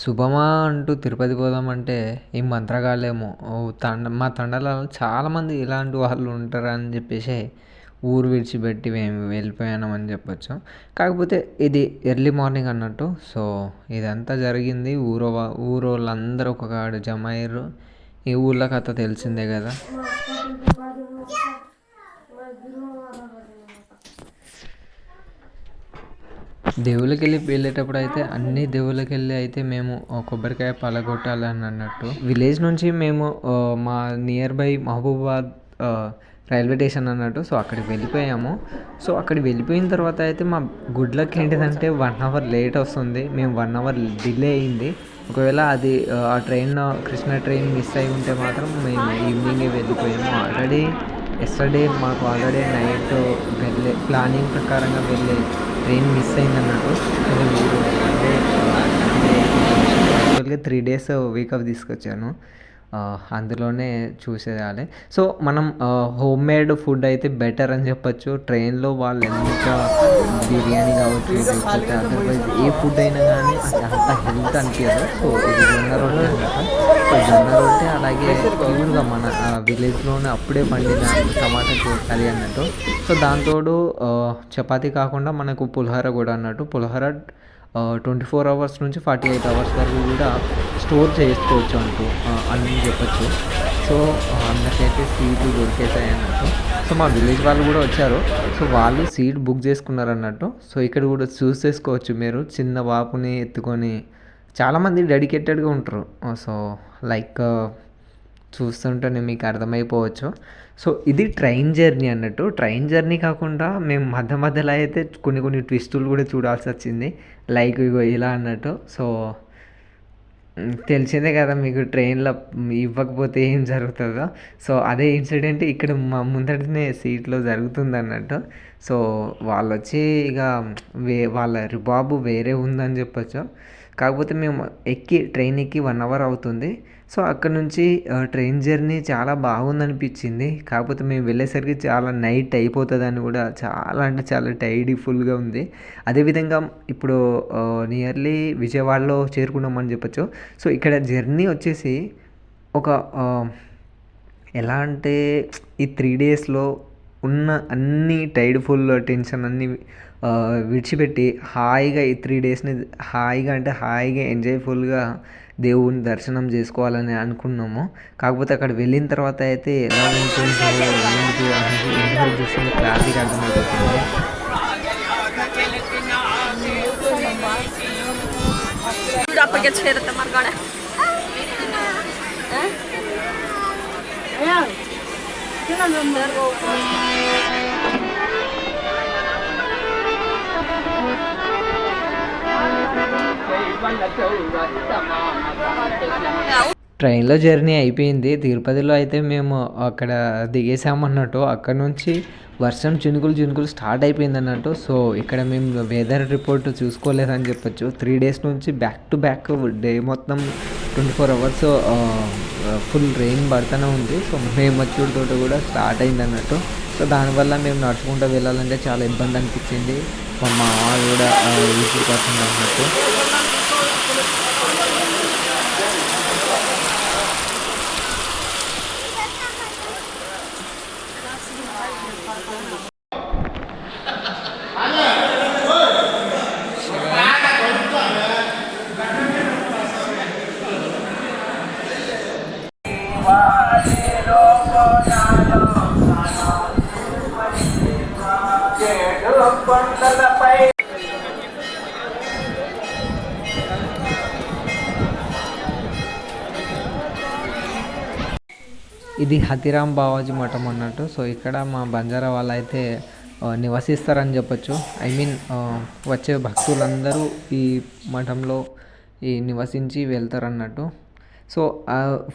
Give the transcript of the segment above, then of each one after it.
శుభమా అంటూ తిరుపతి పోదామంటే ఈ మంత్రగాళ్ళేమో తండ మా తండాలలో చాలామంది ఇలాంటి వాళ్ళు ఉంటారని చెప్పేసి ఊరు విడిచిపెట్టి మేము వెళ్ళిపోయామని చెప్పొచ్చు. కాకపోతే ఇది ఎర్లీ మార్నింగ్ అన్నట్టు సో ఇదంతా జరిగింది. ఊరో ఊరోళ్ళందరూ ఒక కాడ జమ అయ్యారు ఈ ఊళ్ళో కథ తెలిసిందే కదా. దేవుళ్ళకి వెళ్ళి వెళ్ళేటప్పుడు అయితే అన్ని దేవుళ్ళకి వెళ్ళి అయితే మేము కొబ్బరికాయ పలగొట్టాలని అన్నట్టు. విలేజ్ నుంచి మేము మా near by Mahabubabad railway station అన్నట్టు సో అక్కడికి వెళ్ళిపోయాము. సో అక్కడికి వెళ్ళిపోయిన తర్వాత అయితే మా గుడ్ లక్ ఏంటిదంటే వన్ అవర్ లేట్ వస్తుంది. మేము వన్ అవర్ డిలే అయింది. ఒకవేళ అది ఆ ట్రైన్ కృష్ణ ట్రైన్ మిస్ అయి ఉంటే మాత్రం మేము ఈవినింగే వెళ్ళిపోయాము. ఆల్రెడీ ఎస్టర్డే మాకు ఆల్రెడీ నైట్ వెళ్ళే ప్లానింగ్ ప్రకారంగా వెళ్ళే ట్రైన్ మిస్ అయింది అన్నట్టు అంటే త్రీ డేస్ వీక్ ఆఫ్ తీసుకొచ్చాను. అందులోనే చూసేయాలి. సో మనం హోమ్ మేడ్ ఫుడ్ అయితే బెటర్ అని చెప్పొచ్చు. ట్రైన్లో వాళ్ళు ఎంత బిర్యానీ కావచ్చు లేకపోతే అదర్వైజ్ ఏ ఫుడ్ అయినా కానీ అంత హెల్త్ అనిపించదు. సో ఇది జొన్న రొట్టె అనమాట సో జొన్న రొట్టె అలాగే ప్యూర్గా మన విలేజ్లోనే అప్పుడే పండిన టమాటా కర్రీ అన్నట్టు. సో దాంతోడు చపాతీ కాకుండా మనకు పులిహోర కూడా అన్నట్టు. పులిహోర ట్వంటీ ఫోర్ అవర్స్ నుంచి ఫార్టీ ఎయిట్ అవర్స్ వరకు కూడా స్టోర్ చేసుకోవచ్చు అంటూ అని చెప్పచ్చు. సో అందరికైతే సీట్లు దొరికేసాయి అన్నట్టు. సో మా విలేజ్ వాళ్ళు కూడా వచ్చారు. సో వాళ్ళు సీట్ బుక్ చేసుకున్నారు అన్నట్టు. సో ఇక్కడ కూడా చూస్ చేసుకోవచ్చు మీరు. చిన్న వాపుని ఎత్తుకొని చాలామంది డెడికేటెడ్గా ఉంటారు. సో లైక్ చూస్తుంటేనే మీకు అర్థమైపోవచ్చు. సో ఇది ట్రైన్ జర్నీ అన్నట్టు. ట్రైన్ జర్నీ కాకుండా మేము మధ్య మధ్యలో అయితే కొన్ని కొన్ని ట్విస్టులు కూడా చూడాల్సి వచ్చింది. లైక్ ఇగో ఇలా అన్నట్టు. సో తెలిసిందే కదా మీకు ట్రైన్లో ఇవ్వకపోతే ఏం జరుగుతుందో. సో అదే ఇన్సిడెంట్ ఇక్కడ మా ముందటనే సీట్లో జరుగుతుంది అన్నట్టు. సో వాళ్ళు వచ్చి ఇక వే వాళ్ళ రిబాబు వేరే ఉందని చెప్పొచ్చు. కాకపోతే మేము ఎక్కి ట్రైన్ ఎక్కి వన్ అవర్ అవుతుంది. సో అక్కడ నుంచి ట్రైన్ జర్నీ చాలా బాగుంది అనిపించింది కాకపోతే మేము వెళ్ళేసరికి చాలా నైట్ అయిపోతుందని కూడా చాలా అంటే చాలా టైడీ ఫుల్గా ఉంది. అదేవిధంగా ఇప్పుడు నియర్లీ విజయవాడలో చేరుకున్నామని చెప్పచ్చు. సో ఇక్కడ జర్నీ వచ్చేసి ఒక ఎలా అంటే ఈ త్రీ డేస్లో ఉన్న అన్ని టైడ్ ఫుల్ టెన్షన్ అన్ని విడిచిపెట్టి హాయిగా ఈ త్రీ డేస్ని హాయిగా అంటే హాయిగా ఎంజాయ్ఫుల్గా దేవుని దర్శనం చేసుకోవాలని అనుకున్నాము. కాకపోతే అక్కడ వెళ్ళిన తర్వాత అయితే ఎలా ఉంటుందో ఏంటి అనేది ఎన్నో చూస్తుంది క్లారిటీగా అర్థమైపోతుంది. ట్రైన్లో జర్నీ అయిపోయింది. తిరుపతిలో అయితే మేము అక్కడ దిగేసామన్నట్టు అక్కడ నుంచి వర్షం చినుకులు చినుకులు స్టార్ట్ అయిపోయింది అన్నట్టు. సో ఇక్కడ మేము వెదర్ రిపోర్ట్ చూసుకోలేదని చెప్పొచ్చు. త్రీ డేస్ నుంచి బ్యాక్ టు బ్యాక్ డే మొత్తం twenty four hours full rain పడుతూనే ఉంది. సో మేము వచ్చేటోటి కూడా స్టార్ట్ అయింది అన్నట్టు. సో దానివల్ల మేము నడుచుకుంటూ వెళ్ళాలంటే చాలా ఇబ్బంది అనిపించింది. మా కూడా ఈజీ కాకుండా అన్నట్టు. ఇది హతిరామ్ బావాజీ మఠం అన్నట్టు. సో ఇక్కడ మా బంజారా వాళ్ళు అయితే నివసిస్తారని చెప్పొచ్చు. ఐ మీన్ వచ్చే భక్తులందరూ ఈ మఠంలో ఈ నివసించి వెళ్తారన్నట్టు. సో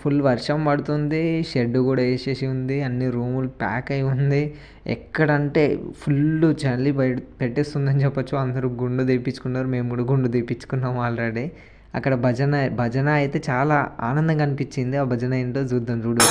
ఫుల్ వర్షం పడుతుంది షెడ్ కూడా వేసేసి ఉంది అన్ని రూములు ప్యాక్ అయి ఉంది. ఎక్కడంటే ఫుల్ చలి బయట పెట్టేస్తుందని చెప్పొచ్చు. అందరూ గుండు తెప్పించుకున్నారు. మేము కూడా గుండు తెప్పించుకున్నాం ఆల్రెడీ. అక్కడ భజన భజన అయితే చాలా ఆనందంగా అనిపించింది. ఆ భజన ఏంటో చూద్దాం చూడు.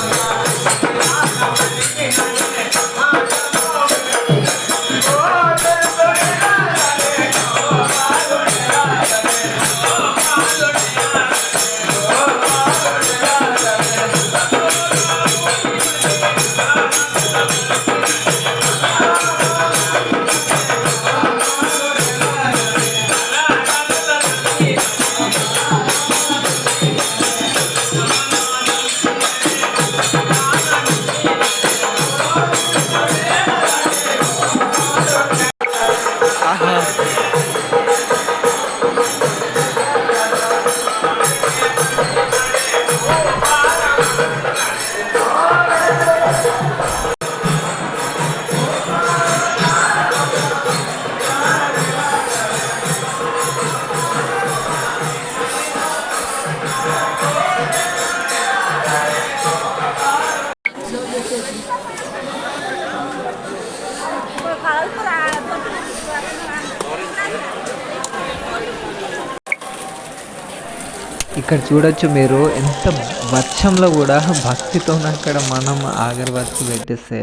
ఇక్కడ చూడొచ్చు మీరు ఎంత వర్షంలో కూడా భక్తితో అక్కడ మనం అగరబత్తి పెట్టిస్తే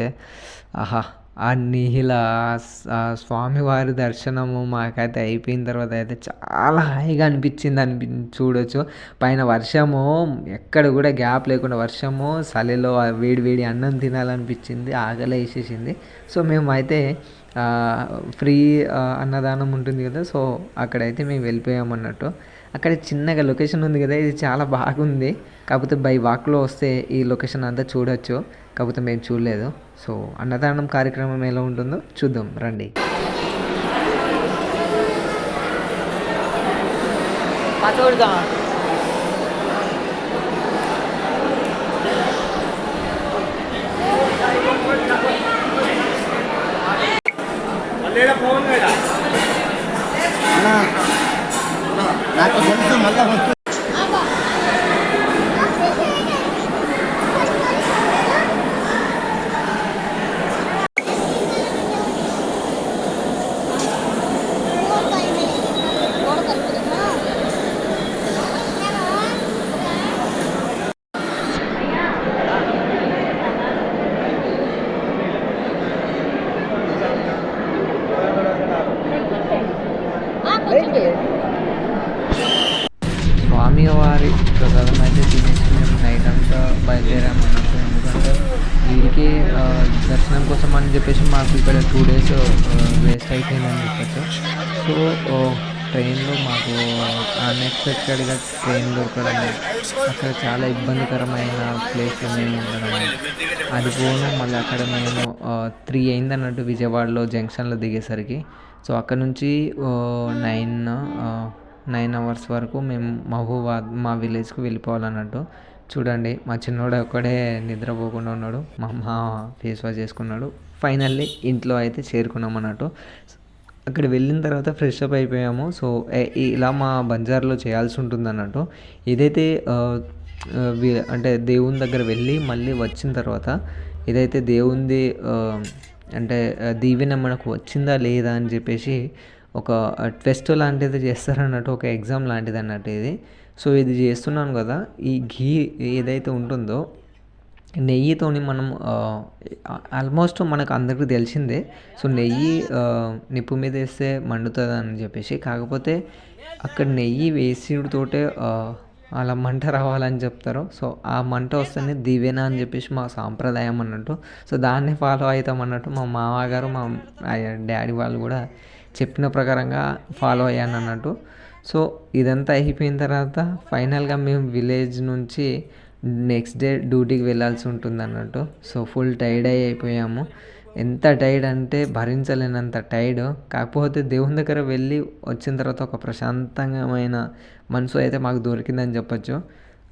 ఆహా ఆ నిహిల స్వామివారి దర్శనము మాకైతే అయిపోయిన తర్వాత అయితే చాలా హాయిగా అనిపించింది అనిపి చూడొచ్చు. పైన వర్షము ఎక్కడ కూడా గ్యాప్ లేకుండా వర్షము చలిలో వేడి వేడి అన్నం తినాలనిపించింది ఆకలి వేసేసింది. సో మేమైతే ఫ్రీ అన్నదానం ఉంటుంది కదా సో అక్కడైతే మేము వెళ్ళిపోయామన్నట్టు. అక్కడ చిన్నగా లొకేషన్ ఉంది కదా ఇది చాలా బాగుంది. కాకపోతే బై వాక్లో వస్తే ఈ లొకేషన్ అంతా చూడొచ్చు. కాకపోతే మేము చూడలేదు. సో అన్నదానం కార్యక్రమం ఎలా ఉంటుందో చూద్దాం. రండి. నాకు తెలుసు మళ్ళీ వస్తు స్వామివారి ప్రసాదం అయితే తినేసి మేము నైట్ అంతా బయలుదేరాము అన్నట్టు ఎందుకంటే వీడికి ఆ, దర్శనం కోసం అని చెప్పేసి మాకు ఇక్కడ టూ డేస్ వేస్ట్ అయిపోయిందని చెప్పచ్చు. సో ట్రైన్లో మాకు అన్ఎక్స్పెక్టెడ్గా ట్రైన్ దొరకడం అక్కడ చాలా ఇబ్బందికరమైన ప్లేస్లో మేము ఉండడం అది పోను మళ్ళీ అక్కడ మేము త్రీ అయింది అన్నట్టు విజయవాడలో జంక్షన్లో దిగేసరికి. సో అక్కడ నుంచి నైన్ నైన్ అవర్స్ వరకు మేము మహబూబాద్ మా విలేజ్కి వెళ్ళిపోవాలన్నట్టు చూడండి మా చిన్నోడు ఒక్కడే నిద్రపోకుండా ఉన్నాడు. మా అమ్మ ఫేస్ వాష్ చేసుకున్నాడు. ఫైనల్లీ ఇంట్లో అయితే చేరుకున్నాం అన్నట్టు. అక్కడ వెళ్ళిన తర్వాత ఫ్రెష్ అప్ అయిపోయాము. సో ఇలా మా బంజార్లో చేయాల్సి ఉంటుంది అన్నట్టు. ఏదైతే అంటే దేవుని దగ్గర వెళ్ళి మళ్ళీ వచ్చిన తర్వాత ఏదైతే దేవుంది అంటే దీవెన మనకు వచ్చిందా లేదా అని చెప్పేసి ఒక టెస్ట్ లాంటిది చేస్తారన్నట్టు ఒక ఎగ్జామ్ లాంటిది అన్నట్టు ఇది. సో ఇది చేస్తున్నాను కదా ఈ ఘీ ఏదైతే ఉంటుందో నెయ్యితోని మనం ఆల్మోస్ట్ మనకు అందరికీ తెలిసిందే. సో నెయ్యి నిప్పు మీద వేస్తే మండుతుంది అని చెప్పేసి. కాకపోతే అక్కడ నెయ్యి వేసితోటే అలా మంట రావాలని చెప్తారు. సో ఆ మంట వస్తేనే దివేన అని చెప్పేసి మా సాంప్రదాయం అన్నట్టు. సో దాన్ని ఫాలో అవుతాం అన్నట్టు మా మామగారు మా డాడీ వాళ్ళు కూడా చెప్పిన ప్రకారంగా ఫాలో అయ్యాను అన్నట్టు. సో ఇదంతా అయిపోయిన తర్వాత ఫైనల్గా మేము విలేజ్ నుంచి నెక్స్ట్ డే డ్యూటీకి వెళ్ళాల్సి ఉంటుంది అన్నట్టు. సో ఫుల్ టైర్డ్ అయి అయిపోయాము. ఎంత టైర్డ్ అంటే భరించలేనంత టైర్డ్ కాకపోతే దేవుని దగ్గర వెళ్ళి వచ్చిన తర్వాత ఒక ప్రశాంతమైన మనసు అయితే మాకు దొరికిందని చెప్పొచ్చు.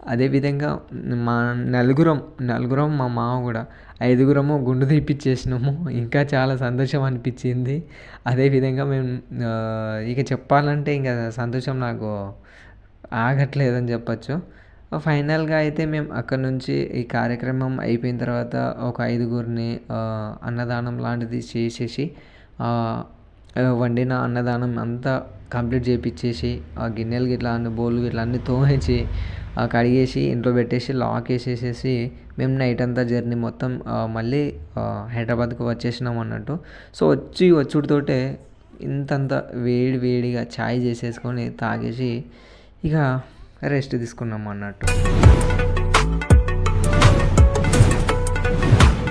అదేవిధంగా మా నలుగురం నలుగురం మా మామ కూడా ఐదుగురము గుండు తీపిచ్చేసినాము. ఇంకా చాలా సంతోషం అనిపించింది. అదేవిధంగా మేము ఇక చెప్పాలంటే ఇంకా సంతోషం నాకు ఆగట్లేదని చెప్పచ్చు. ఫైనల్గా అయితే మేము అక్కడ నుంచి ఈ కార్యక్రమం అయిపోయిన తర్వాత ఒక ఐదుగురిని అన్నదానం లాంటిది చేసేసి వండిన అన్నదానం అంతా కంప్లీట్ చేయించేసి ఆ గిన్నెలు గిట్లా అన్ని బోళ్ళు గిట్లా అన్ని తోమేసి కడిగేసి ఇంట్లో పెట్టేసి లాక్ వేసేసేసి మేము నైట్ అంతా జర్నీ మొత్తం మళ్ళీ హైదరాబాద్కు వచ్చేసినాం అన్నట్టు. సో వచ్చి వచ్చుడితోటే ఇంతంత వేడి వేడిగా ఛాయ్ చేసేసుకొని తాగేసి ఇక రెస్ట్ తీసుకున్నాం అన్నట్టు